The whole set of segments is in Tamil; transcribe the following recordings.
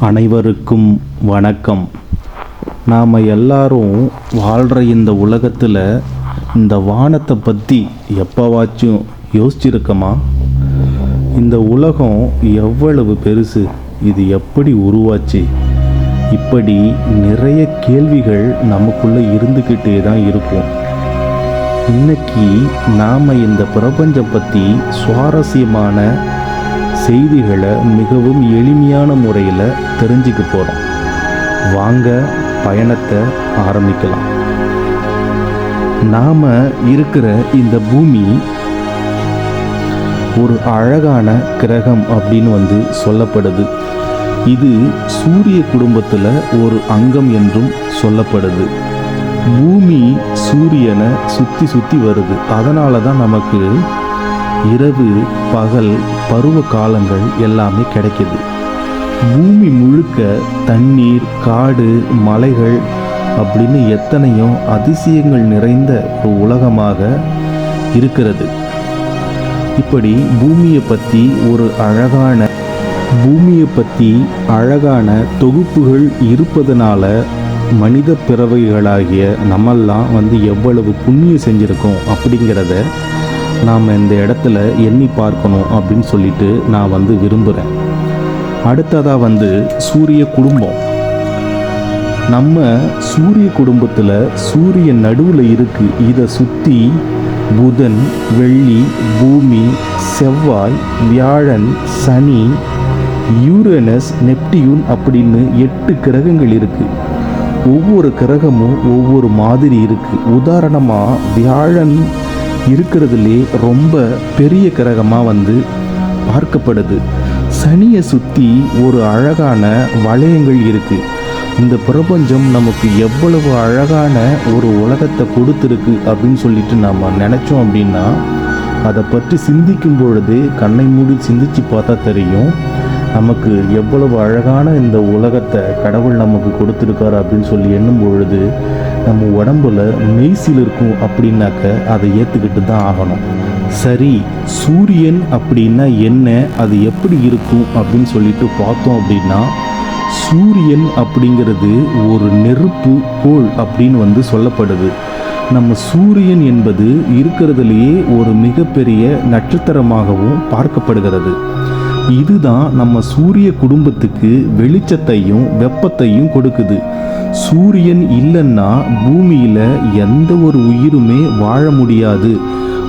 அனைவருக்கும் வணக்கம். நாம் எல்லாரும் வாழ்கிற இந்த உலகத்தில் இந்த வானத்தை பற்றி எப்போவாச்சும் யோசிச்சிருக்கோமா? இந்த உலகம் எவ்வளவு பெருசு இது எப்படி உருவாச்சு? இப்படி நிறைய கேள்விகள் நமக்குள்ளே இருந்துக்கிட்டே தான் இருக்கும். இன்னைக்கு நாம் இந்த பிரபஞ்சம் பற்றி சுவாரஸ்யமான செய்திகளை மிகவும் எளிமையான முறையில் தெரிஞ்சுக்க போகிறோம் வாங்க பயணத்தை ஆரம்பிக்கலாம். நாம் இருக்கிற இந்த பூமி ஒரு அழகான கிரகம் அப்படின்னு வந்து சொல்லப்படுது. இது சூரிய குடும்பத்தில் ஒரு அங்கம் என்றும் சொல்லப்படுது. பூமி சூரியனை சுற்றி சுற்றி வருது. அதனால தான் நமக்கு இரவு பகல் பருவ காலங்கள் எல்லாமே கிடைக்கிது. பூமி முழுக்க தண்ணீர் காடு மலைகள் அப்படின்னு எத்தனையோ அதிசயங்கள் நிறைந்த ஒரு உலகமாக இருக்கிறது. இப்படி பூமியை பற்றி ஒரு அழகான பூமியை பற்றி அழகான தொகுப்புகள் இருப்பதனால மனித பிறவைகளாகிய நம்மெல்லாம் வந்து எவ்வளவு புண்ணியம் செஞ்சுருக்கோம் அப்படிங்கிறத நாம் இந்த இடத்துல எண்ணி பார்க்கணும் அப்படின்னு சொல்லிட்டு நான் வந்து விரும்புகிறேன் அடுத்ததாக வந்து சூரிய குடும்பம். நம்ம சூரிய குடும்பத்தில் சூரியன் நடுவில் இருக்குது இதை சுற்றி புதன் வெள்ளி பூமி செவ்வாய் வியாழன் சனி யூரேனஸ் நெப்டியூன் அப்படின்னு எட்டு கிரகங்கள் இருக்குது ஒவ்வொரு கிரகமும் ஒவ்வொரு மாதிரி இருக்குது உதாரணமாக வியாழன் இருக்கிறதுலே ரொம்ப பெரிய கிரகமாக வந்து பார்க்கப்படுது. சனியை சுற்றி ஒரு அழகான வளையங்கள் இருக்குது இந்த பிரபஞ்சம் நமக்கு எவ்வளவு அழகான ஒரு உலகத்தை கொடுத்துருக்கு அப்படின்னு சொல்லிட்டு நம்ம நினச்சோம் அப்படின்னா அதை பற்றி சிந்திக்கும் பொழுது கண்ணை மூடி சிந்திச்சு பார்த்தா தெரியும் நமக்கு எவ்வளவு அழகான இந்த உலகத்தை கடவுள் நமக்கு கொடுத்துருக்காரு அப்படின்னு சொல்லி எண்ணும் பொழுது நம்ம உடம்புல மெய்சில் இருக்கும் அப்படின்னாக்க அதை ஏற்றுக்கிட்டு தான் ஆகணும். சரி சூரியன் அப்படின்னா என்ன? அது எப்படி இருக்கும் அப்படின்னு சொல்லிட்டு பார்த்தோம் அப்படின்னா சூரியன் அப்படிங்கிறது ஒரு நெருப்பு கோள் அப்படின்னு வந்து சொல்லப்படுது. நம்ம சூரியன் என்பது இருக்கிறதுலேயே ஒரு மிகப்பெரிய நட்சத்திரமாகவும் பார்க்கப்படுகிறது. இதுதான் நம்ம சூரிய குடும்பத்துக்கு வெளிச்சத்தையும் வெப்பத்தையும் கொடுக்குது. சூரியன் இல்லைன்னா பூமியில் எந்த ஒரு உயிருமே வாழ முடியாது.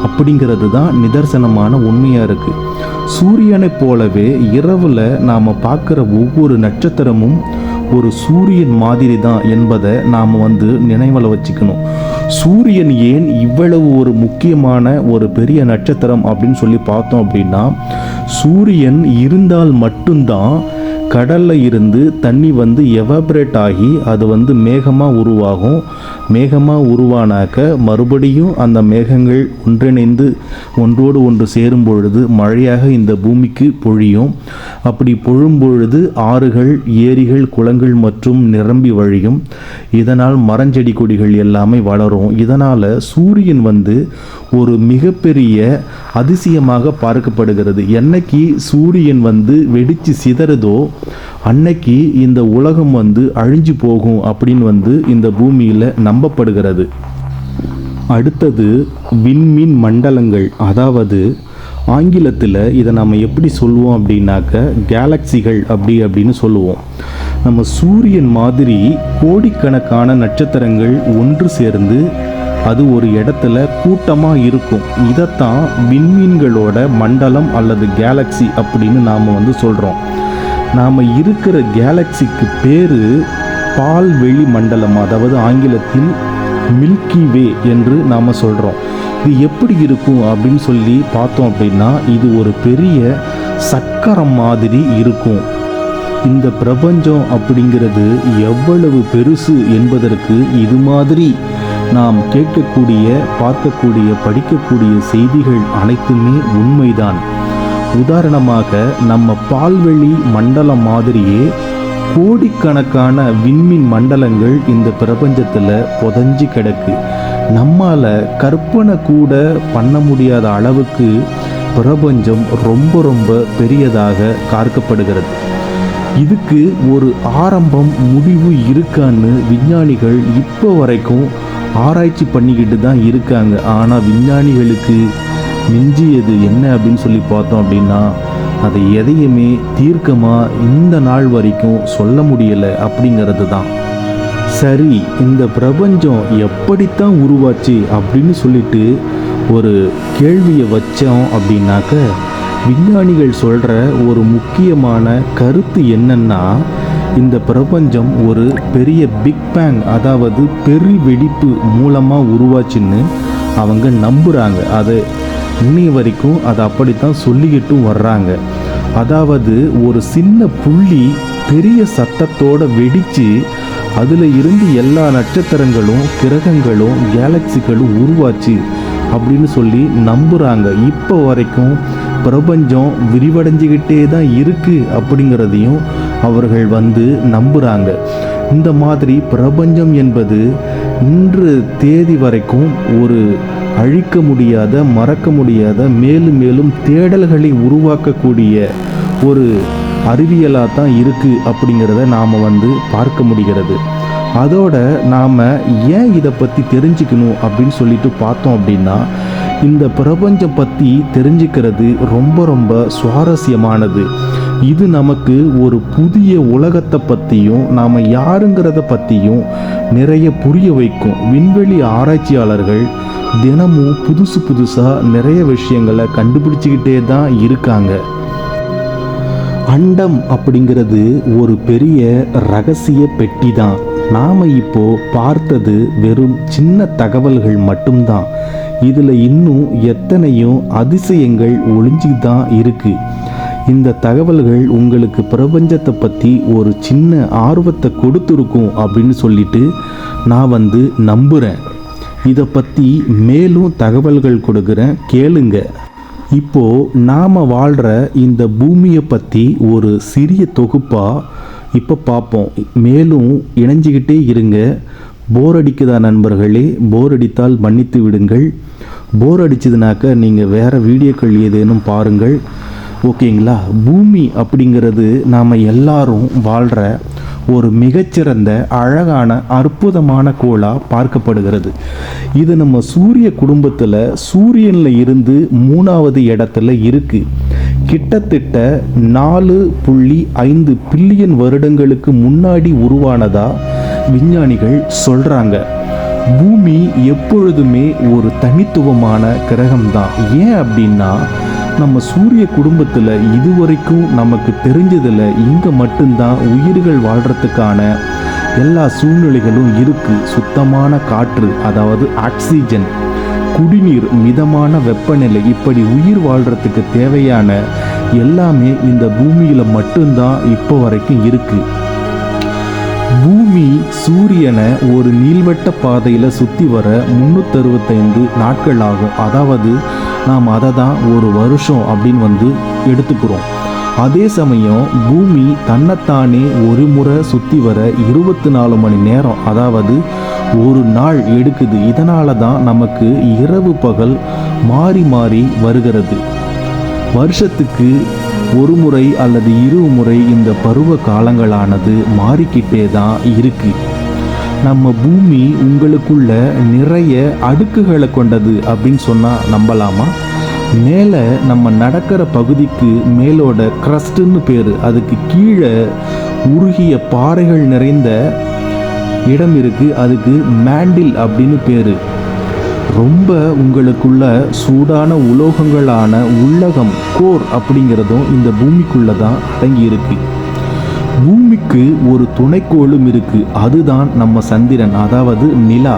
அப்படிங்கிறது தான் நிதர்சனமான உண்மையாக இருக்குது சூரியனைப் போலவே இரவில் நாம் பார்க்குற ஒவ்வொரு நட்சத்திரமும் ஒரு சூரியன் மாதிரி தான் என்பதை நாம் வந்து நினைவில் வச்சுக்கணும். சூரியன் ஏன் இவ்வளவு ஒரு முக்கியமான ஒரு பெரிய நட்சத்திரம் அப்படின்னு சொல்லி பார்த்தோம் அப்படின்னா சூரியன் இருந்தால் மட்டும்தான் கடலில் இருந்து தண்ணி வந்து எவாபரேட் ஆகி அது வந்து மேகமாக உருவாகும். மேகமாக உருவானாக்க மறுபடியும் அந்த மேகங்கள் ஒன்றிணைந்து ஒன்றோடு ஒன்று சேரும் பொழுது மழையாக இந்த பூமிக்கு பொழியும். அப்படி பொழும்பொழுது ஆறுகள் ஏரிகள் குளங்கள் மற்றும் நிரம்பி வழியும். இதனால் மரஞ்செடி கொடிகள் எல்லாமே வளரும். இதனால் சூரியன் வந்து ஒரு மிகப்பெரிய அதிசயமாக பார்க்கப்படுகிறது. என்னைக்கு சூரியன் வந்து வெடித்து சிதறதோ அன்னைக்கு இந்த உலகம் வந்து அழிஞ்சு போகும் அப்படின்னு வந்து இந்த பூமியில் நம்பப்படுகிறது. அடுத்தது விண்மீன் மண்டலங்கள். அதாவது ஆங்கிலத்தில் இதை நம்ம எப்படி சொல்லுவோம் அப்படின்னாக்க கேலக்சிகள் அப்படி அப்படின்னு சொல்லுவோம். நம்ம சூரியன் மாதிரி கோடிக்கணக்கான நட்சத்திரங்கள் ஒன்று சேர்ந்து அது ஒரு இடத்துல கூட்டமாக இருக்கும். இதைத்தான் விண்மீன்களோட மண்டலம் அல்லது கேலக்சி அப்படின்னு நாம் வந்து சொல்கிறோம் நாம் இருக்கிற கேலக்சிக்கு பேர் பால்வெளி மண்டலம் அதாவது ஆங்கிலத்தில் மில்கி வே என்று நாம் சொல்கிறோம் இது எப்படி இருக்கும் அப்படின்னு சொல்லி பார்த்தோம் அப்படின்னா இது ஒரு பெரிய சக்கரம் மாதிரி இருக்கும். இந்த பிரபஞ்சம் அப்படிங்கிறது எவ்வளவு பெருசு என்பதற்கு இது மாதிரி நாம் கேட்கக்கூடிய பார்க்கக்கூடிய படிக்கக்கூடிய செய்திகள் அனைத்துமே உண்மைதான். உதாரணமாக நம்ம பால்வெளி மண்டலம் மாதிரியே கோடிக்கணக்கான விண்மீன் மண்டலங்கள் இந்த பிரபஞ்சத்தில் புதஞ்சு கிடக்கு. நம்மால் கற்பனை கூட பண்ண முடியாத அளவுக்கு பிரபஞ்சம் ரொம்ப ரொம்ப பெரியதாக பார்க்கப்படுகிறது இதுக்கு ஒரு ஆரம்பம் முடிவு இருக்கான்னு விஞ்ஞானிகள் இப்போ வரைக்கும் ஆராய்ச்சி பண்ணிக்கிட்டு தான் இருக்காங்க. ஆனால் விஞ்ஞானிகளுக்கு மிஞ்சியது என்ன அப்படின்னு சொல்லி பார்த்தோம் அப்படின்னா அதை எதையுமே தீர்க்கமாக இந்த நாள் வரைக்கும் சொல்ல முடியலை அப்படிங்கிறது தான். சரி இந்த பிரபஞ்சம் எப்படித்தான் உருவாச்சு அப்படின்னு சொல்லிட்டு ஒரு கேள்வியை வச்சோம் அப்படின்னாக்க விஞ்ஞானிகள் சொல்கிற ஒரு முக்கியமான கருத்து என்னன்னா இந்த பிரபஞ்சம் ஒரு பெரிய பிக் பேங் அதாவது பெரு வெடிப்பு மூலமாக உருவாச்சுன்னு அவங்க நம்புகிறாங்க அதை இன்னைய வரைக்கும் அதை அப்படித்தான் சொல்லிக்கிட்டும் வர்றாங்க. அதாவது ஒரு சின்ன புள்ளி பெரிய சத்தத்தோடு வெடித்து அதில் இருந்து எல்லா நட்சத்திரங்களும் கிரகங்களும் கேலக்சிகளும் உருவாச்சு அப்படின்னு சொல்லி நம்புகிறாங்க இப்போ வரைக்கும் பிரபஞ்சம் விரிவடைஞ்சிக்கிட்டே தான் இருக்குது அப்படிங்கிறதையும் அவர்கள் வந்து நம்புகிறாங்க இந்த மாதிரி பிரபஞ்சம் என்பது இன்று தேதி வரைக்கும் ஒரு அழிக்க முடியாத மறக்க முடியாத மேலும் மேலும் தேடல்களை உருவாக்கக்கூடிய ஒரு அறிவியலாக தான் இருக்குது அப்படிங்கிறத நாம் வந்து பார்க்க முடிகிறது. அதோட நாம் ஏன் இதை பற்றி தெரிஞ்சுக்கணும் அப்படின்னு சொல்லிட்டு பார்த்தோம் அப்படின்னா இந்த பிரபஞ்சம் பற்றி தெரிஞ்சுக்கிறது ரொம்ப ரொம்ப சுவாரஸ்யமானது. இது நமக்கு ஒரு புதிய உலகத்தை பற்றியும் நாம் யாருங்கிறத பற்றியும் நிறைய புரிய வைக்கும். விண்வெளி ஆராய்ச்சியாளர்கள் தினமும் புதுசு புதுசாக நிறைய விஷயங்களை கண்டுபிடிச்சிக்கிட்டே தான் இருக்காங்க. அண்டம் அப்படிங்கிறது ஒரு பெரிய ரகசிய பெட்டி தான் நாம் இப்போ பார்த்தது வெறும் சின்ன தகவல்கள் மட்டும்தான். இதில் இன்னும் எத்தனையோ அதிசயங்கள் ஒளிஞ்சு தான் இருக்குது இந்த தகவல்கள் உங்களுக்கு பிரபஞ்சத்தை பற்றி ஒரு சின்ன ஆர்வத்தை கொடுத்துருக்கும் அப்படின்னு சொல்லிட்டு நான் வந்து நம்புகிறேன் இதை பற்றி மேலும் தகவல்கள் கொடுக்குறேன். கேளுங்க. இப்போ நாம் வாழ்கிற இந்த பூமியை பற்றி ஒரு சிறிய தொகுப்பாக இப்போ பார்ப்போம் மேலும் இணைஞ்சிக்கிட்டே இருங்க. போர் அடிக்குதா நண்பர்களே? போர் அடித்தால் மன்னித்து விடுங்கள். போர் அடிச்சதுனாக்க நீங்கள் வேறு வீடியோக்கள் ஏதேனும் பாருங்கள். ஓகேங்களா? பூமி அப்படிங்கிறது நாம் எல்லாரும் வாழ்கிற ஒரு மிகச்சிறந்த அழகான அற்புதமான கோளாக பார்க்கப்படுகிறது. இது நம்ம சூரிய குடும்பத்தில் சூரியனில் இருந்து மூணாவது இடத்துல இருக்கு. கிட்டத்தட்ட நாலு புள்ளி ஐந்து பில்லியன் வருடங்களுக்கு முன்னாடி உருவானதா விஞ்ஞானிகள் சொல்கிறாங்க பூமி எப்பொழுதுமே ஒரு தனித்துவமான கிரகம்தான். ஏன் அப்படின்னா நம்ம சூரிய குடும்பத்தில் இதுவரைக்கும் நமக்கு தெரிஞ்சதில் இங்கே மட்டும்தான் உயிர்கள் வாழ்கிறதுக்கான எல்லா சூழ்நிலைகளும் இருக்குது சுத்தமான காற்று அதாவது ஆக்சிஜன் குடிநீர் மிதமான வெப்பநிலை இப்படி உயிர் வாழ்கிறதுக்கு தேவையான எல்லாமே இந்த பூமியில் மட்டும்தான் இப்போ வரைக்கும் இருக்குது பூமி சூரியனை ஒரு நீள்வட்ட பாதையில் சுற்றி வர முந்நூற்றறுபத்தைந்து நாட்கள் ஆகும். அதாவது நாம் அதை தான் ஒரு வருஷம் அப்படின்னு வந்து எடுத்துக்கிறோம். அதே சமயம் பூமி தன்னைத்தானே ஒரு முறை சுற்றி வர இருபத்தி நாலு மணி நேரம் அதாவது ஒரு நாள் எடுக்குது. இதனால தான் நமக்கு இரவு பகல் மாறி மாறி வருகிறது. வருஷத்துக்கு ஒரு முறை அல்லது இரு முறை இந்த பருவ காலங்களானது மாறிக்கிட்டே தான் இருக்குது நம்ம பூமி உங்களுக்குள்ள நிறைய அடுக்குகளை கொண்டது அப்படின்னு சொன்னால் நம்பலாமா? மேலே நம்ம நடக்கிற பகுதிக்கு மேலோட க்ரஸ்ட்டுன்னு பேர். அதுக்கு கீழே உருகிய பாறைகள் நிறைந்த இடம் இருக்குது அதுக்கு மேண்டில் அப்படின்னு பேர். ரொம்ப உங்களுக்குள்ள சூடான உலோகங்களான உள்ளகம் கோர் அப்படிங்கிறதும் இந்த பூமிக்குள்ளே தான் அடங்கி இருக்குது பூமிக்கு ஒரு துணைக்கோளும் இருக்கு. அதுதான் நம்ம சந்திரன் அதாவது நிலா.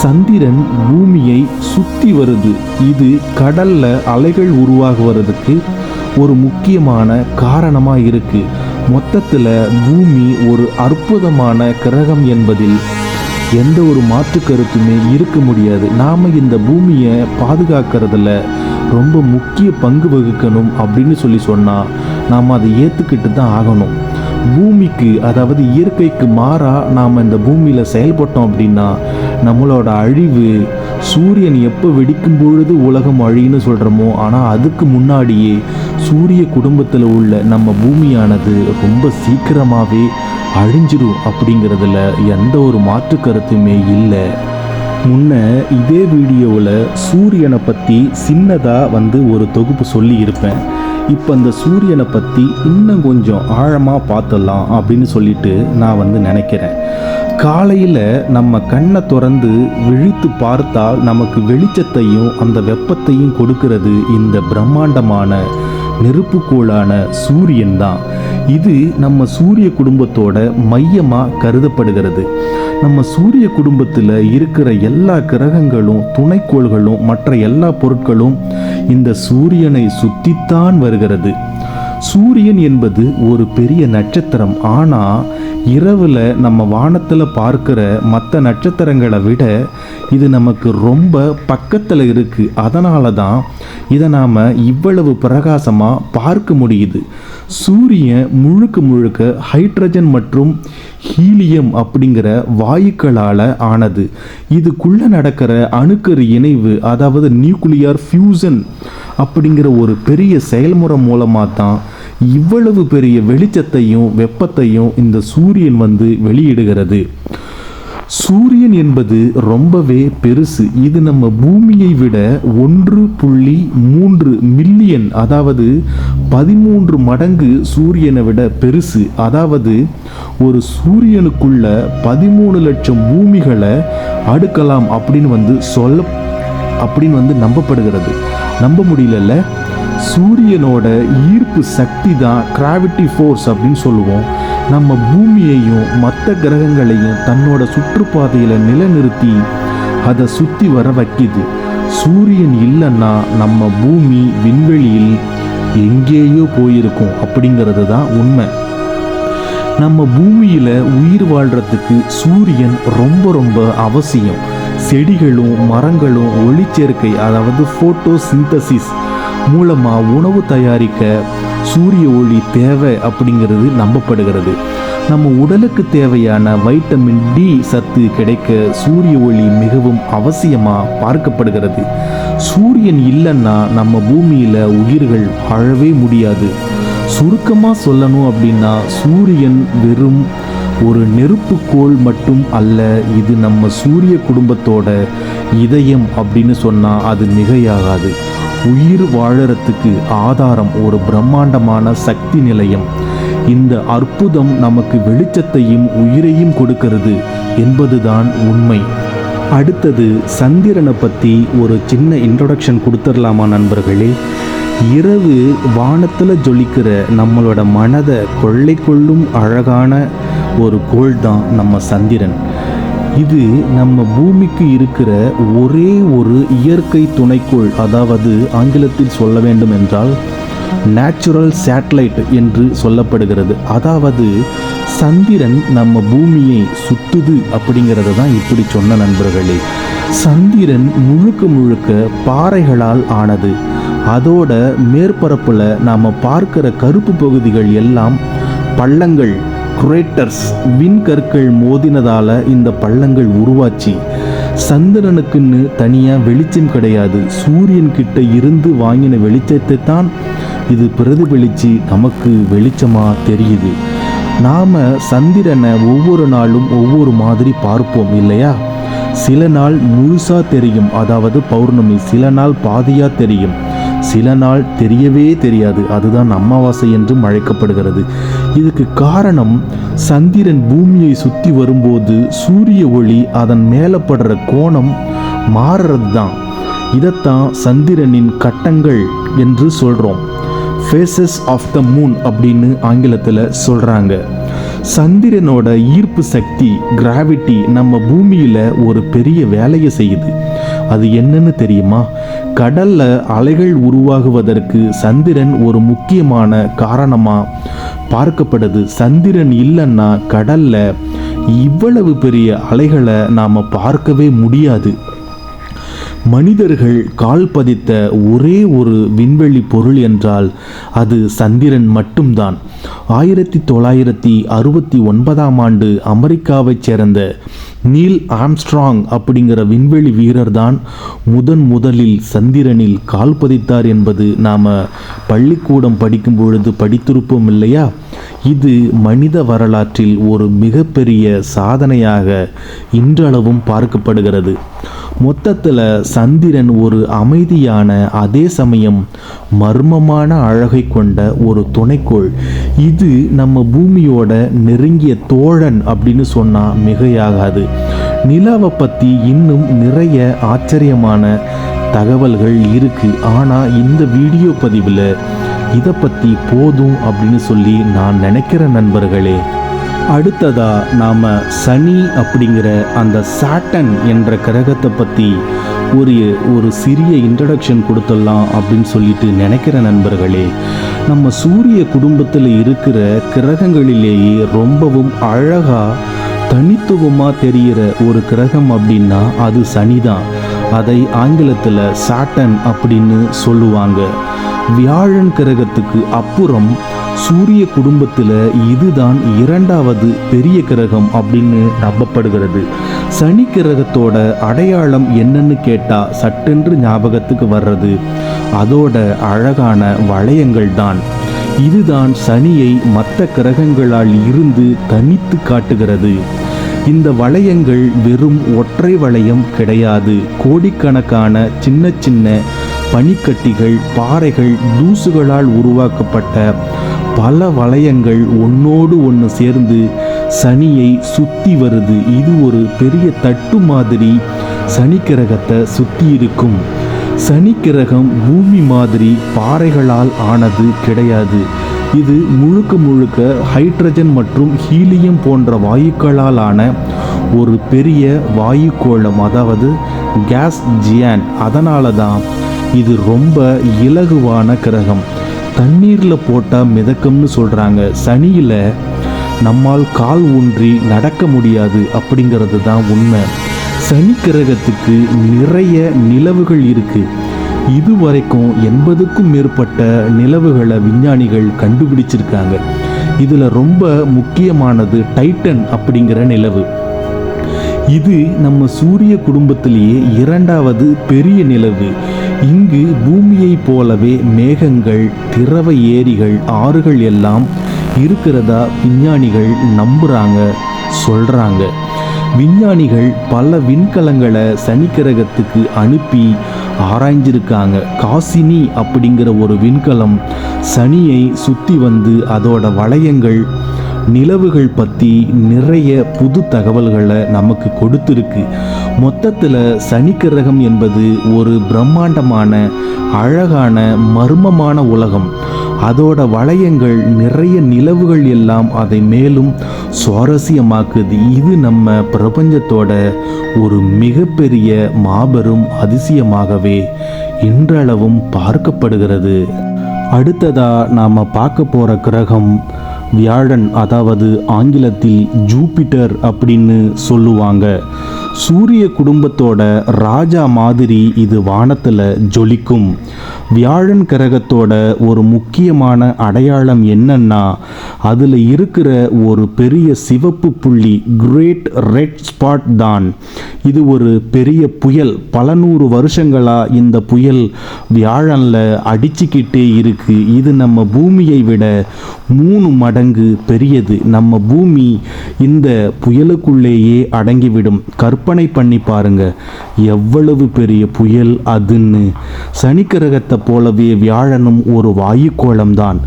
சந்திரன் பூமியை சுத்தி வருது. இது கடல்ல அலைகள் உருவாகுவதற்கு ஒரு முக்கியமான காரணமாக இருக்கு. மொத்தத்தில் பூமி ஒரு அற்புதமான கிரகம் என்பதில் எந்த ஒரு மாற்று கருத்துமே இருக்க முடியாது. நாம் இந்த பூமியை பாதுகாக்கிறதுல ரொம்ப முக்கிய பங்கு வகிக்கணும் அப்படின்னு சொல்லி சொன்னால் நாம் அதை ஏற்றுக்கிட்டு தான் ஆகணும். பூமிக்கு அதாவது இயற்கைக்கு மாறாக நாம் இந்த பூமியில் செயல்பட்டோம் அப்படின்னா நம்மளோட அழிவு சூரியன் எப்போ வெடிக்கும் பொழுது உலகம் அழின்னு சொல்கிறோமோ ஆனால் அதுக்கு முன்னாடியே சூரிய குடும்பத்தில் உள்ள நம்ம பூமியானது ரொம்ப சீக்கிரமாகவே அழிஞ்சிரும் அப்படிங்கிறதுல எந்த ஒரு மாற்று கருத்துமே இல்லை. முன்ன இதே வீடியோவில் சூரியனை பற்றி சின்னதாக வந்து ஒரு தொகுப்பு சொல்லி இருப்பேன் இப்போ அந்த சூரியனை பற்றி இன்னும் கொஞ்சம் ஆழமாக பார்த்துடலாம் அப்படின்னு சொல்லிட்டு நான் வந்து நினைக்கிறேன். காலையில் நம்ம கண்ணை திறந்து விழித்து பார்த்தால் நமக்கு வெளிச்சத்தையும் அந்த வெப்பத்தையும் கொடுக்கிறது இந்த பிரம்மாண்டமான நெருப்புக்கோளான சூரியன் தான். இது நம்ம சூரிய குடும்பத்தோட மையமாக கருதப்படுகிறது. நம்ம சூரிய குடும்பத்தில் இருக்கிற எல்லா கிரகங்களும் துணைக்கோள்களும் மற்ற எல்லா பொருட்களும் இந்த சூரியனை சுற்றித்தான் வருகிறது. சூரியன் என்பது ஒரு பெரிய நட்சத்திரம். ஆனால் இரவில் நம்ம வானத்தில் பார்க்குற மற்ற நட்சத்திரங்களை விட இது நமக்கு ரொம்ப பக்கத்தில் இருக்குது அதனால தான் இதை நாம் இவ்வளவு பிரகாசமாக பார்க்க முடியுது. சூரியன் முழுக்க முழுக்க ஹைட்ரஜன் மற்றும் ஹீலியம் அப்படிங்கிற வாயுக்களால் ஆனது. இதுக்குள்ளே நடக்கிற அணுக்கரு இணைவு அதாவது நியூக்ளியர் ஃபியூசன் அப்படிங்கிற ஒரு பெரிய செயல்முறை மூலமாக தான் இவ்வளவு பெரிய வெளிச்சத்தையும் வெப்பத்தையும் இந்த சூரியன் வந்து வெளியிடுகிறது. சூரியன் என்பது ரொம்பவே பெருசு. இது நம்ம பூமியை விட ஒன்று புள்ளி மூன்று மில்லியன் அதாவது பதிமூன்று மடங்கு சூரியனை விட பெருசு. அதாவது ஒரு சூரியனுக்குள்ள பதிமூணு லட்சம் பூமிகளை அடுக்கலாம் அப்படின்னு வந்து சொல்ல அப்படின்னு வந்து நம்பப்படுகிறது. நம்ப முடியலல்ல? சூரியனோட ஈர்ப்பு சக்தி தான் கிராவிட்டி ஃபோர்ஸ் அப்படின்னு சொல்லுவோம். நம்ம பூமியையும் மற்ற கிரகங்களையும் தன்னோட சுற்றுப்பாதையில் நிலநிறுத்தி அதை சுற்றி வர வைக்கிது. சூரியன் இல்லைன்னா நம்ம பூமி விண்வெளியில் எங்கேயோ போயிருக்கும் அப்படிங்கிறது தான் உண்மை. நம்ம பூமியில் உயிர் வாழ்கிறதுக்கு சூரியன் ரொம்ப ரொம்ப அவசியம். செடிகளும் மரங்களும் ஒளிச்சேர்க்கை அதாவது ஃபோட்டோ சிந்தசிஸ் மூலமாக உணவு தயாரிக்க சூரிய ஒளி தேவை அப்படிங்கிறது நம்பப்படுகிறது. நம்ம உடலுக்கு தேவையான வைட்டமின் டி சத்து கிடைக்க சூரிய ஒளி மிகவும் அவசியமாக பார்க்கப்படுகிறது. சூரியன் இல்லைன்னா நம்ம பூமியில் உயிர்கள் வாழவே முடியாது. சுருக்கமாக சொல்லணும் அப்படின்னா சூரியன் வெறும் ஒரு நெருப்புக்கோள் மட்டும் அல்ல இது நம்ம சூரிய குடும்பத்தோட இதயம் அப்படின்னு சொன்னால் அது மிகையாகாது. உயிர் வாழறதுக்கு ஆதாரம் ஒரு பிரம்மாண்டமான சக்தி நிலையம். இந்த அற்புதம் நமக்கு வெளிச்சத்தையும் உயிரையும் கொடுக்கிறது என்பதுதான் உண்மை. அடுத்தது சந்திரனை பற்றி ஒரு சின்ன இன்ட்ரொடக்ஷன் கொடுத்துடலாமா நண்பர்களே? இரவு வானத்தில் ஜொலிக்கிற நம்மளோட மனதை கொள்ளை கொள்ளும் அழகான ஒரு கோள் தான் நம்ம சந்திரன். இது நம்ம பூமிக்கு இருக்கிற ஒரே ஒரு இயற்கை துணைக்கோள். அதாவது ஆங்கிலத்தில் சொல்ல வேண்டும் என்றால் நேச்சுரல் சேட்டலைட் என்று சொல்லப்படுகிறது. அதாவது சந்திரன் நம்ம பூமியை சுத்துது அப்படிங்கிறத தான் இப்படி சொன்ன நண்பர்களே. சந்திரன் முழுக்க முழுக்க பாறைகளால் ஆனது. அதோட மேற்பரப்பில் நாம் பார்க்கிற கருப்பு பகுதிகள் எல்லாம் பள்ளங்கள் குரேட்டர்ஸ் விண்கற்கள் மோதினதால இந்த பள்ளங்கள் உருவாச்சு. சந்திரனுக்குன்னு தனியாக வெளிச்சம் கிடையாது. சூரியன் கிட்ட இருந்து வாங்கின வெளிச்சத்தை தான் இது பிரதிபலித்து நமக்கு வெளிச்சமாக தெரியுது. நாம் சந்திரனை ஒவ்வொரு நாளும் ஒவ்வொரு மாதிரி பார்ப்போம் இல்லையா? சில நாள் முழுசாக தெரியும். அதாவது பௌர்ணமி சில நாள் பாதியாக தெரியும். சில நாள் தெரியவே தெரியாது. அதுதான் அமாவாசை என்றும் அழைக்கப்படுகிறது. இதுக்கு காரணம் சந்திரன் பூமியை சுற்றி வரும்போது சூரிய ஒளி அதன் மேலே படுற கோணம் மாறுறது தான் இதைத்தான் சந்திரனின் கட்டங்கள் என்று சொல்கிறோம் ஃபேஸஸ் ஆஃப் த மூன் அப்படின்னு ஆங்கிலத்தில் சொல்கிறாங்க சந்திரனோட ஈர்ப்பு சக்தி கிராவிட்டி நம்ம பூமியில் ஒரு பெரிய வேலையை செய்யுது. அது என்னன்னு தெரியுமா? கடல்ல அலைகள் உருவாகுவதற்கு சந்திரன் ஒரு முக்கியமான காரணமாக பார்க்கப்படுது சந்திரன் இல்லைன்னா கடல்ல இவ்வளவு பெரிய அலைகளை நாம் பார்க்கவே முடியாது. மனிதர்கள் கால் பதித்த ஒரே ஒரு விண்வெளி பொருள் என்றால் அது சந்திரன் மட்டும்தான். ஆயிரத்தி தொள்ளாயிரத்தி அறுபத்தி ஒன்பதாம் ஆண்டு அமெரிக்காவைச் சேர்ந்த நீல் ஆம்ஸ்ட்ராங் அப்படிங்கிற விண்வெளி வீரர் தான் முதன் முதலில் சந்திரனில் கால் பதித்தார் என்பது நாம் பள்ளிக்கூடம் படிக்கும் பொழுது படித்திருப்போம் இல்லையா? இது மனித வரலாற்றில் ஒரு மிகப்பெரிய சாதனையாக இன்றளவும் பார்க்கப்படுகிறது. மொத்தத்தில் சந்திரன் ஒரு அமைதியான அதே சமயம் மர்மமான அழகை கொண்ட ஒரு துணைக்கோள். இது நம்ம பூமியோட நெருங்கிய தோழன் அப்படின்னு சொன்னால் மிகையாகாது. நிலாவை பற்றி இன்னும் நிறைய ஆச்சரியமான தகவல்கள் இருக்குது ஆனால் இந்த வீடியோ பதிவில் இதை பற்றி போதும் அப்படின்னு சொல்லி நான் நினைக்கிற நண்பர்களே அடுத்ததா நாம் சனி அப்படிங்கிற அந்த சாட்டன் என்ற கிரகத்தை பற்றி ஒரு ஒரு சிறிய இன்ட்ரடக்ஷன் கொடுத்துடலாம் அப்படின்னு சொல்லிட்டு நினைக்கிற நண்பர்களே நம்ம சூரிய குடும்பத்தில் இருக்கிற கிரகங்களிலேயே ரொம்பவும் அழகாக தனித்துவமாக தெரிகிற ஒரு கிரகம் அப்படின்னா அது சனிதான். அதை ஆங்கிலத்தில் சாட்டன் அப்படின்னு சொல்லுவாங்க. வியாழன் கிரகத்துக்கு அப்புறம் சூரிய குடும்பத்தில் இதுதான் இரண்டாவது பெரிய கிரகம் அப்படின்னு நம்பப்படுகிறது. சனி கிரகத்தோட அடையாளம் என்னன்னு கேட்டால் சட்டென்று ஞாபகத்துக்கு வர்றது. அதோட அழகான வளையங்கள் தான் இதுதான் சனியை மற்ற கிரகங்களால் இருந்து தனித்து காட்டுகிறது. இந்த வளையங்கள் வெறும் ஒற்றை வளையம் கிடையாது. கோடிக்கணக்கான சின்ன சின்ன பனிக்கட்டிகள் பாறைகள் தூசுகளால் உருவாக்கப்பட்ட பல வளையங்கள் ஒன்னோடு ஒன்று சேர்ந்து சனியை சுற்றி வருது. இது ஒரு பெரிய தட்டு மாதிரி சனி கிரகத்தை இருக்கும். சனி கிரகம் பூமி மாதிரி பாறைகளால் ஆனது கிடையாது. இது முழுக்க முழுக்க ஹைட்ரஜன் மற்றும் ஹீலியம் போன்ற வாயுக்களால் ஆன ஒரு பெரிய வாயுக்கோளம் அதாவது கேஸ் ஜியான் அதனால தான் இது ரொம்ப இலகுவான கிரகம். தண்ணீரில் போட்டால் மிதக்கும்னு சொல்கிறாங்க சனியில் நம்மால் கால் ஊன்றி நடக்க முடியாது அப்படிங்கிறது தான் உண்மை. சனி கிரகத்துக்கு நிறைய நிலவுகள் இருக்குது இதுவரைக்கும் எண்பதுக்கும் மேற்பட்ட நிலவுகளை விஞ்ஞானிகள் கண்டுபிடிச்சிருக்காங்க. இதில் ரொம்ப முக்கியமானது டைட்டன் அப்படிங்கிற நிலவு. இது நம்ம சூரிய குடும்பத்திலேயே இரண்டாவது பெரிய நிலவு. இங்கு பூமியைப் போலவே மேகங்கள் திரவ ஏரிகள் ஆறுகள் எல்லாம் இருக்கிறதா விஞ்ஞானிகள் நம்புகிறாங்க சொல்கிறாங்க விஞ்ஞானிகள் பல விண்கலங்களை சனிக்கிரகத்துக்கு அனுப்பி ஆராய்ஞ்சிருக்காங்க காசினி அப்படிங்கிற ஒரு விண்கலம் சனியை சுற்றி வந்து அதோட வளையங்கள் நிலவுகள் பற்றி நிறைய புது தகவல்களை நமக்கு கொடுத்துருக்கு. மொத்தத்தில் சனிக்கிரகம் என்பது ஒரு பிரம்மாண்டமான அழகான மர்மமான உலகம். அதோட வளையங்கள் நிறைய நிலவுகள் எல்லாம் அதை மேலும் சுவாரஸ்யமாக்குது. இது நம்ம பிரபஞ்சத்தோட ஒரு மிகப்பெரிய மாபெரும் அதிசயமாகவே இன்றளவும் பார்க்கப்படுகிறது. அடுத்ததாக நாம் பார்க்க போகிற கிரகம் வியாழன் அதாவது ஆங்கிலத்தில் ஜூபிட்டர் அப்படின்னு சொல்லுவாங்க. சூரிய குடும்பத்தோட ராஜா மாதிரி இது வானத்தில் ஜொலிக்கும். வியாழன் கிரகத்தோட ஒரு முக்கியமான அடையாளம் என்னன்னா அதில் இருக்கிற ஒரு பெரிய சிவப்பு புள்ளி கிரேட் ரெட் ஸ்பாட் தான். இது ஒரு பெரிய புயல். பல நூறு வருஷங்களாக இந்த புயல் வியாழனில் அடிச்சுக்கிட்டே இருக்கு. இது நம்ம பூமியை விட மூணு மடங்கு பெரியது. நம்ம பூமி இந்த புயலுக்குள்ளேயே அடங்கிவிடும். கற்பனை பண்ணி பாருங்க. எவ்வளவு பெரிய புயல் அதுன்னு. சனிக்கிரகத்தை போலவே வியாழனும் ஒரு வாயுக்கோளம் தான்.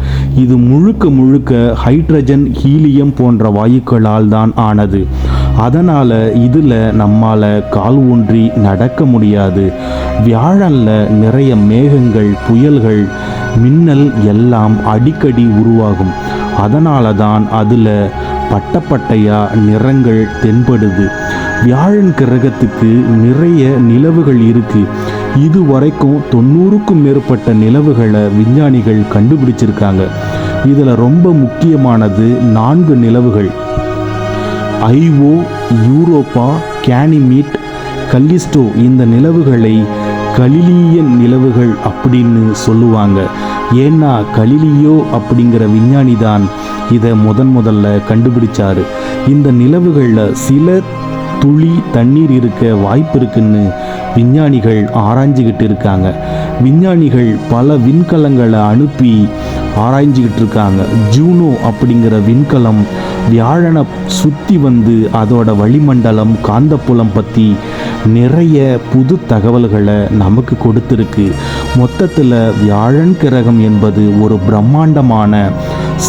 இது முழுக்க முழுக்க ஹைட்ரஜன் ஹீலியம் போன்ற வாயுக்களால் தான் ஆனது. அதனால் இதில் நம்மால் கால் ஊன்றி நடக்க முடியாது. வியாழனில் நிறைய மேகங்கள் புயல்கள் மின்னல் எல்லாம் அடிக்கடி உருவாகும். அதனால தான் அதில் பட்டப்பட்டையா நிறங்கள் தென்படுது. வியாழன் கிரகத்துக்கு நிறைய நிலவுகள் இருக்கு. இது வரைக்கும் தொண்ணூறுக்கும் மேற்பட்ட நிலவுகளை விஞ்ஞானிகள் கண்டுபிடிச்சிருக்காங்க. இதில் ரொம்ப முக்கியமானது நான்கு நிலவுகள். ஐஓ யூரோப்பா கேனிமீட் கல்லிஸ்டோ இந்த நிலவுகளை கலிலியன் நிலவுகள் அப்படின்னு சொல்லுவாங்க. ஏன்னா கலிலியோ அப்படிங்கிற விஞ்ஞானி தான் இதை முதன் முதல்ல கண்டுபிடிச்சாரு. இந்த நிலவுகளில் சில துளி தண்ணீர் இருக்க வாய்ப்பு இருக்குன்னு விஞ்ஞானிகள் ஆராய்ஞ்சிக்கிட்டு இருக்காங்க விஞ்ஞானிகள் பல விண்கலங்களை அனுப்பி ஆராய்ஞ்சிக்கிட்டு இருக்காங்க ஜூனோ அப்படிங்கிற விண்கலம் வியாழனை சுற்றி வந்து அதோட வளிமண்டலம் காந்தப்புலம் பற்றி நிறைய புது தகவல்களை நமக்கு கொடுத்துருக்கு. மொத்தத்தில் வியாழன் கிரகம் என்பது ஒரு பிரம்மாண்டமான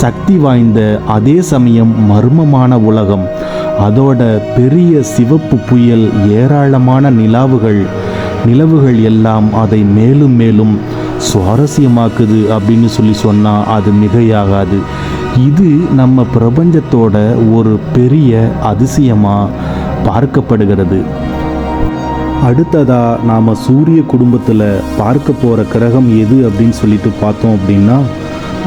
சக்தி வாய்ந்த அதே சமயம் மர்மமான உலகம். அதோட பெரிய சிவப்பு புயல் ஏராளமான நிலாவுகள் நிலவுகள் எல்லாம் அதை மேலும் மேலும் சுவாரஸ்யமாக்குது அப்படின்னு சொல்லி சொன்னால் அது மிகையாகாது. இது நம்ம பிரபஞ்சத்தோட ஒரு பெரிய அதிசயமாக பார்க்கப்படுகிறது. அடுத்ததாக நாம் சூரிய குடும்பத்தில் பார்க்க போகிற கிரகம் எது அப்படின்னு சொல்லிட்டு பார்த்தோம் அப்படின்னா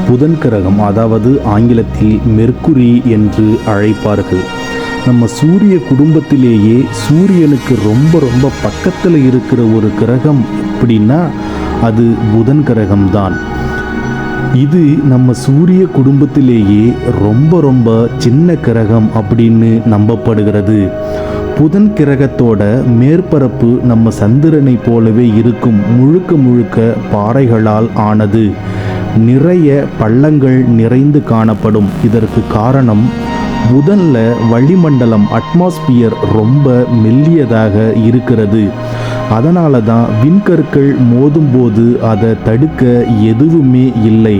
புதன் கிரகம் அதாவது ஆங்கிலத்தில் மெர்க்குரி என்று அழைப்பார்கள். நம்ம சூரிய குடும்பத்திலேயே சூரியனுக்கு ரொம்ப ரொம்ப பக்கத்தில் இருக்கிற ஒரு கிரகம் எப்படின்னா அது புதன் கிரகம்தான். இது நம்ம சூரிய குடும்பத்திலேயே ரொம்ப ரொம்ப சின்ன கிரகம் அப்படின்னு நம்பப்படுகிறது. புதன் கிரகத்தோட மேற்பரப்பு நம்ம சந்திரனை போலவே இருக்கும். முழுக்க முழுக்க பாறைகளால் ஆனது. நிறைய பள்ளங்கள் நிறைந்து காணப்படும். இதற்கு காரணம் புதனில் வளிமண்டலம் அட்மாஸ்பியர் ரொம்ப மெல்லியதாக இருக்கிறது. அதனால தான் விண்கற்கள் மோதும்போது அதை தடுக்க எதுவுமே இல்லை.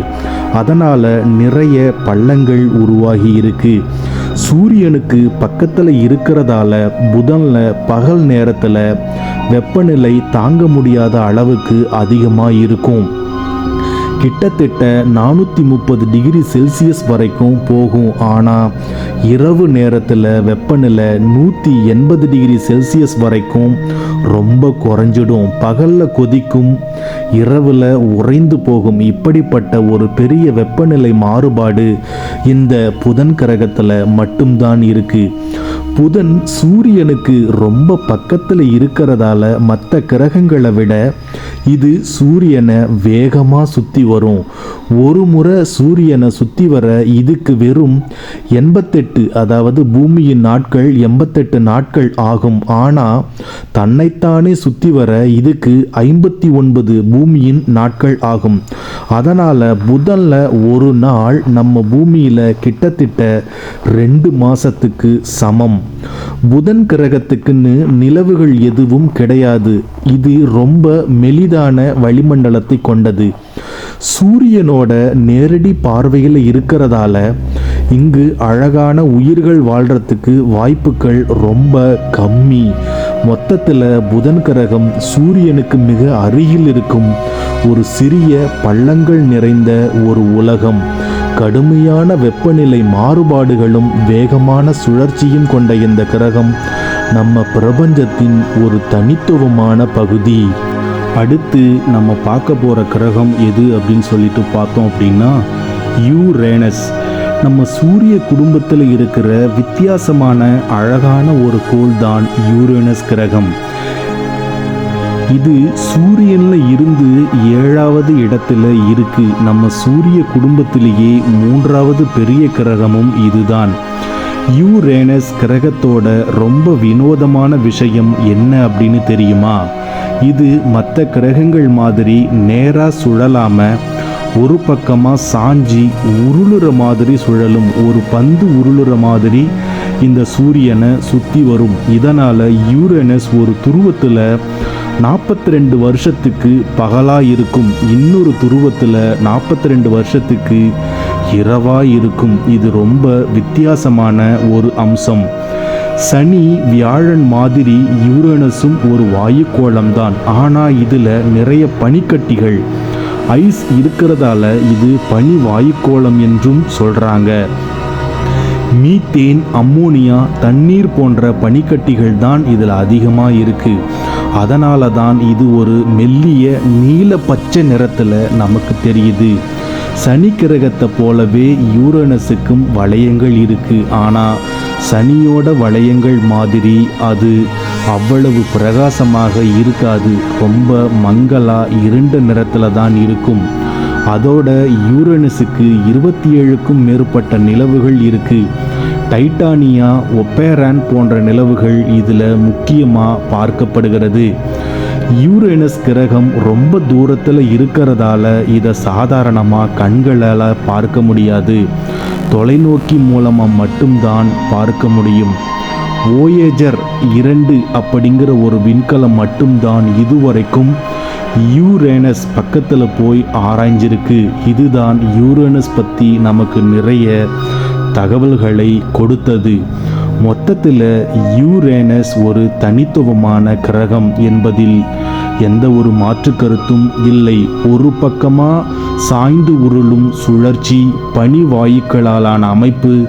அதனால் நிறைய பள்ளங்கள் உருவாகி இருக்கு. சூரியனுக்கு பக்கத்தில் இருக்கிறதால புதனில் பகல் நேரத்தில் வெப்பநிலை தாங்க முடியாத அளவுக்கு அதிகமாக இருக்கும் கிட்டத்தட்ட நானூற்றி முப்பது டிகிரி செல்சியஸ் வரைக்கும் போகும். ஆனால் இரவு நேரத்தில் வெப்பநிலை நூற்றி எண்பது டிகிரி செல்சியஸ் வரைக்கும் ரொம்ப குறைஞ்சிடும். பகலில் கொதிக்கும். இரவில் உறைந்து போகும். இப்படிப்பட்ட ஒரு பெரிய வெப்பநிலை மாறுபாடு இந்த புதன் கிரகத்தில் மட்டும்தான் இருக்குது புதன் சூரியனுக்கு ரொம்ப பக்கத்தில் இருக்கிறதால மற்ற கிரகங்களை விட இது சூரியனை வேகமாக சுற்றி வரும். ஒரு முறை சூரியனை சுற்றி வர இதுக்கு வெறும் எண்பத்தெட்டு அதாவது பூமியின் நாட்கள் எண்பத்தெட்டு நாட்கள் ஆகும். ஆனால் தன்னைத்தானே சுற்றி வர இதுக்கு ஐம்பத்தி ஒன்பது பூமியின் நாட்கள் ஆகும். அதனால் புதனில் ஒரு நாள் நம்ம பூமியில் கிட்டத்தட்ட ரெண்டு மாதத்துக்கு சமம். புதன் கிரகத்துக்குன்னு நிலவுகள் எதுவும் கிடையாது. இது ரொம்ப மெலிதான வளிமண்டலத்தை கொண்டது. சூரியனோட நேரடி பார்வையில் இருக்கிறதால இங்கு அழகான உயிர்கள் வாழ்கிறதுக்கு வாய்ப்புகள் ரொம்ப கம்மி. மொத்தத்தில் புதன் கிரகம் சூரியனுக்கு மிக அருகில் இருக்கும் ஒரு சிறிய பள்ளங்கள் நிறைந்த ஒரு உலகம். கடுமையான வெப்பநிலை மாறுபாடுகளும் வேகமான சுழற்சியும் கொண்ட இந்த கிரகம் நம்ம பிரபஞ்சத்தின் ஒரு தனித்துவமான பகுதி. அடுத்து நம்ம பார்க்க போகிற கிரகம் எது அப்படின்னு சொல்லிட்டு பார்த்தோம் அப்படின்னா யூரேனஸ். நம்ம சூரிய குடும்பத்தில் இருக்கிற வித்தியாசமான அழகான ஒரு கோள் தான் யூரேனஸ் கிரகம். இது சூரியனில் இருந்து ஏழாவது இடத்துல இருக்கு. நம்ம சூரிய குடும்பத்திலேயே மூன்றாவது பெரிய கிரகமும் இதுதான். யூரேனஸ் கிரகத்தோட ரொம்ப வினோதமான விஷயம் என்ன அப்படின்னு தெரியுமா? இது மற்ற கிரகங்கள் மாதிரி நேராக சுழலாமல் ஒரு பக்கமாக சாஞ்சி உருளுற மாதிரி சுழலும் ஒரு பந்து உருளுற மாதிரி இந்த சூரியனை சுற்றி வரும். இதனால் யூரேனஸ் ஒரு துருவத்தில் நாற்பத்தி ரெண்டு வருஷத்துக்கு பகலாக இருக்கும். இன்னொரு துருவத்தில் நாற்பத்தி ரெண்டு வருஷத்துக்கு இரவாக இருக்கும். இது ரொம்ப வித்தியாசமான ஒரு அம்சம். சனி வியாழன் மாதிரி யூரேனஸும் ஒரு வாயுக்கோளம்தான். ஆனால் இதில் நிறைய பனிக்கட்டிகள். ஐஸ் இருக்கிறதால இது பனி வாயுக்கோளம் என்றும் சொல்கிறாங்க மீத்தேன் அம்மோனியா தண்ணீர் போன்ற பனிக்கட்டிகள் தான் இதில் அதிகமாக இருக்குது அதனால தான் இது ஒரு மெல்லிய நீல பச்சை நிறத்தில் நமக்கு தெரியுது. சனி கிரகத்தை போலவே யூரனஸுக்கும் வளையங்கள் இருக்குது ஆனால் சனியோட வளையங்கள் மாதிரி அது அவ்வளவு பிரகாசமாக இருக்காது. ரொம்ப மங்களா இருண்ட நிறத்தில் தான் இருக்கும். அதோட யூரனஸுக்கு இருபத்தி ஏழுக்கும் மேற்பட்ட நிலவுகள் இருக்குது டைட்டானியா ஒப்பேரான் போன்ற நிலவுகள் இதில் முக்கியமாக பார்க்கப்படுகிறது. யூரேனஸ் கிரகம் ரொம்ப தூரத்தில் இருக்கிறதால இதை சாதாரணமாக கண்களால் பார்க்க முடியாது. தொலைநோக்கி மூலமாக மட்டும்தான் பார்க்க முடியும். ஓயேஜர் இரண்டு அப்படிங்கிற ஒரு விண்கலம் மட்டும்தான் இதுவரைக்கும் யூரேனஸ் பக்கத்தில் போய் ஆராய்ஞ்சிருக்கு. இதுதான் யூரேனஸ் பற்றி நமக்கு நிறைய தகவல்களை கொடுத்தது. மொத்தத்தில் யூரேனஸ் ஒரு தனித்துவமான கிரகம் என்பதில் எந்த ஒரு மாற்று கருத்தும் இல்லை. ஒரு பக்கமாக சாய்ந்து உருளும் சுழற்சி பனிவாயுக்களாலான அமைப்பு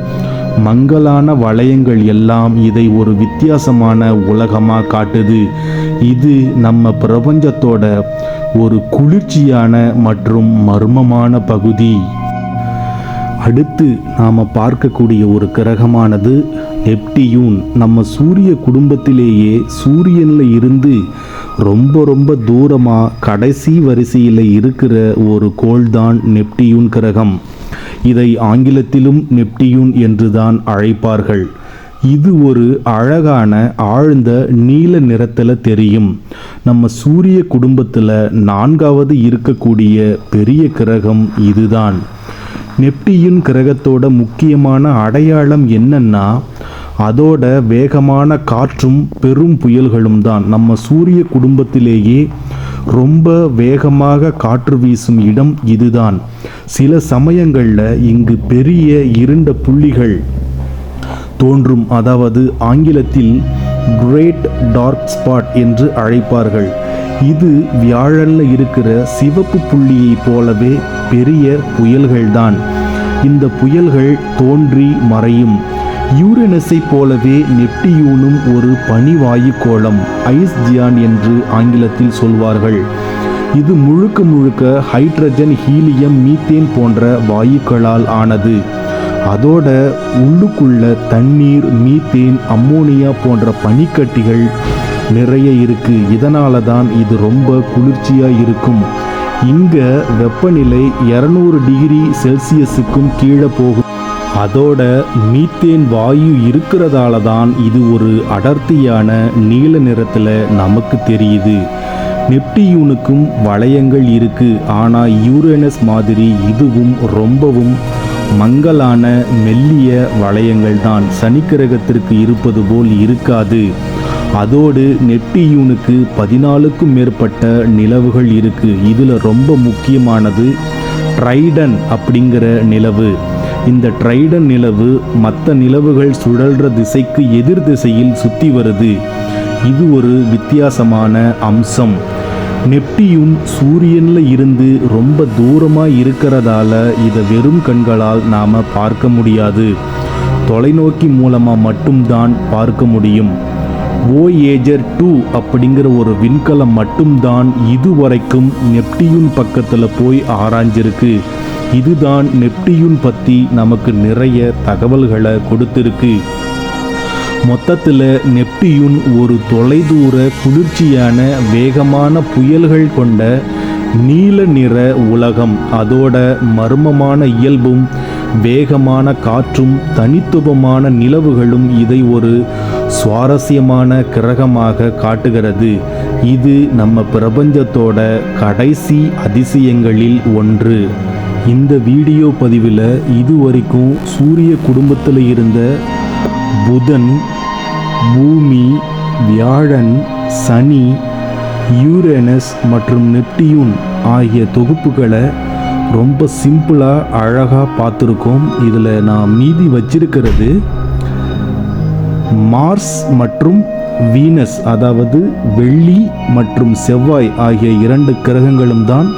மங்கலான வளையங்கள் எல்லாம் இதை ஒரு வித்தியாசமான உலகமாக காட்டுது. இது நம்ம பிரபஞ்சத்தோட ஒரு குளிர்ச்சியான மற்றும் மர்மமான பகுதி. அடுத்து நாம் பார்க்கக்கூடிய ஒரு கிரகமானது நெப்டியூன். நம்ம சூரிய குடும்பத்திலேயே சூரியனில் இருந்து ரொம்ப ரொம்ப தூரமாக கடைசி வரிசையில் இருக்கிற ஒரு கோள்தான் நெப்டியூன் கிரகம். இதை ஆங்கிலத்திலும் நெப்டியூன் என்றுதான் அழைப்பார்கள். இது ஒரு அழகான ஆழ்ந்த நீல நிறத்தில் தெரியும். நம்ம சூரிய குடும்பத்தில் நான்காவது இருக்கக்கூடிய பெரிய கிரகம் இதுதான். நெப்டியூன் கிரகத்தோட முக்கியமான அடையாளம் என்னன்னா அதோட வேகமான காற்றும் பெரும் புயல்களும் தான். நம்ம சூரிய குடும்பத்திலேயே ரொம்ப வேகமாக காற்று வீசும் இடம் இதுதான். சில சமயங்களில் இங்கு பெரிய இருண்ட புள்ளிகள் தோன்றும். அதாவது ஆங்கிலத்தில் கிரேட் டார்க் ஸ்பாட் என்று அழைப்பார்கள். இது வியாழல்ல இருக்கிற சிவப்பு புள்ளியைப் போலவே பெரிய புயல்கள்தான். இந்த புயல்கள் தோன்றி மறையும். யூரேனஸை போலவே நெப்டியூனும் ஒரு பனிவாயு கோளம் ஐஸ் ஜியான் என்று ஆங்கிலத்தில் சொல்வார்கள். இது முழுக்க முழுக்க ஹைட்ரஜன் ஹீலியம் மீத்தேன் போன்ற வாயுக்களால் ஆனது. அதோட உள்ளுக்குள்ள தண்ணீர் மீத்தேன் அம்மோனியா போன்ற பனிக்கட்டிகள் நிறைய இருக்கு. இதனால தான் இது ரொம்ப குளிர்ச்சியா இருக்கும். இங்க வெப்பநிலை இரநூறு டிகிரி செல்சியஸுக்கும் கீழே போகும். அதோட மீத்தேன் வாயு இருக்கிறதால தான் இது ஒரு அடர்த்தியான நீல நிறத்தில் நமக்கு தெரியுது. நெப்டியூனுக்கும் வளையங்கள் இருக்கு. ஆனால் யூரேனஸ் மாதிரி இதுவும் ரொம்பவும் மங்கலான மெல்லிய வளையங்கள் தான் சனிக்கிரகத்திற்கு இருப்பது போல் இருக்காது. அதோடு நெப்டியூனுக்கு பதினாலுக்கும் மேற்பட்ட நிலவுகள் இருக்கு. இதில் ரொம்ப முக்கியமானது ட்ரைடன் அப்படிங்கிற நிலவு. இந்த ட்ரைடன் நிலவு மற்ற நிலவுகள் சுழல்ற திசைக்கு எதிர் திசையில் சுற்றி வருது. இது ஒரு வித்தியாசமான அம்சம். நெப்டியூன் சூரியனில் இருந்து ரொம்ப தூரமாக இருக்கிறதால இதை வெறும் கண்களால் நாம் பார்க்க முடியாது. தொலைநோக்கி மூலமாக மட்டும்தான் பார்க்க முடியும். ஓஏஜர் டூ அப்படிங்கிற ஒரு விண்கலம் மட்டும்தான் இதுவரைக்கும் நெப்டியூன் பக்கத்தில் போய் ஆராய்ஞ்சிருக்கு. இதுதான் நெப்டியூன் பற்றி நமக்கு நிறைய தகவல்களை கொடுத்துருக்கு. மொத்தத்தில் நெப்டியூன் ஒரு தொலைதூர குளிர்ச்சியான வேகமான புயல்கள் கொண்ட நீல நிற உலகம். அதோட மர்மமான இயல்பும் வேகமான காற்றும் தனித்துவமான நிலவுகளும் இதை ஒரு சுவாரஸ்யமான கிரகமாக காட்டுகிறது. இது நம்ம பிரபஞ்சத்தோட கடைசி அதிசயங்களில் ஒன்று. இந்த வீடியோ பதிவில் இதுவரைக்கும் சூரிய குடும்பத்தில் இருந்த புதன் பூமி வியாழன் சனி யூரேனஸ் மற்றும் நெப்டியூன் ஆகிய தொகுப்புகளை ரொம்ப சிம்பிளாக அழகாக பார்த்துருக்கோம். இதில் நான் மீதி வச்சிருக்கிறது மார்ஸ் மற்றும் வீனஸ் அதாவது வெள்ளி மற்றும் செவ்வாய் ஆகிய இரண்டு கிரகங்களும் தான்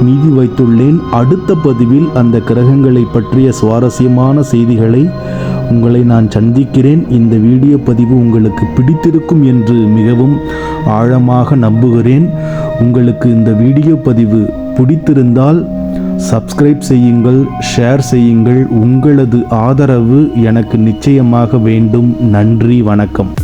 மீதி வைத்துள்ளேன். அடுத்த பதிவில் அந்த கிரகங்களை பற்றிய சுவாரஸ்யமான செய்திகளை உங்களை நான் சந்திக்கிறேன். இந்த வீடியோ பதிவு உங்களுக்கு பிடித்திருக்கும் என்று மிகவும் ஆழமாக நம்புகிறேன். உங்களுக்கு இந்த வீடியோ பதிவு பிடித்திருந்தால் சப்ஸ்கிரைப் செய்யுங்கள் ஷேர் செய்யுங்கள். உங்களது ஆதரவு எனக்கு நிச்சயமாக வேண்டும். நன்றி வணக்கம்.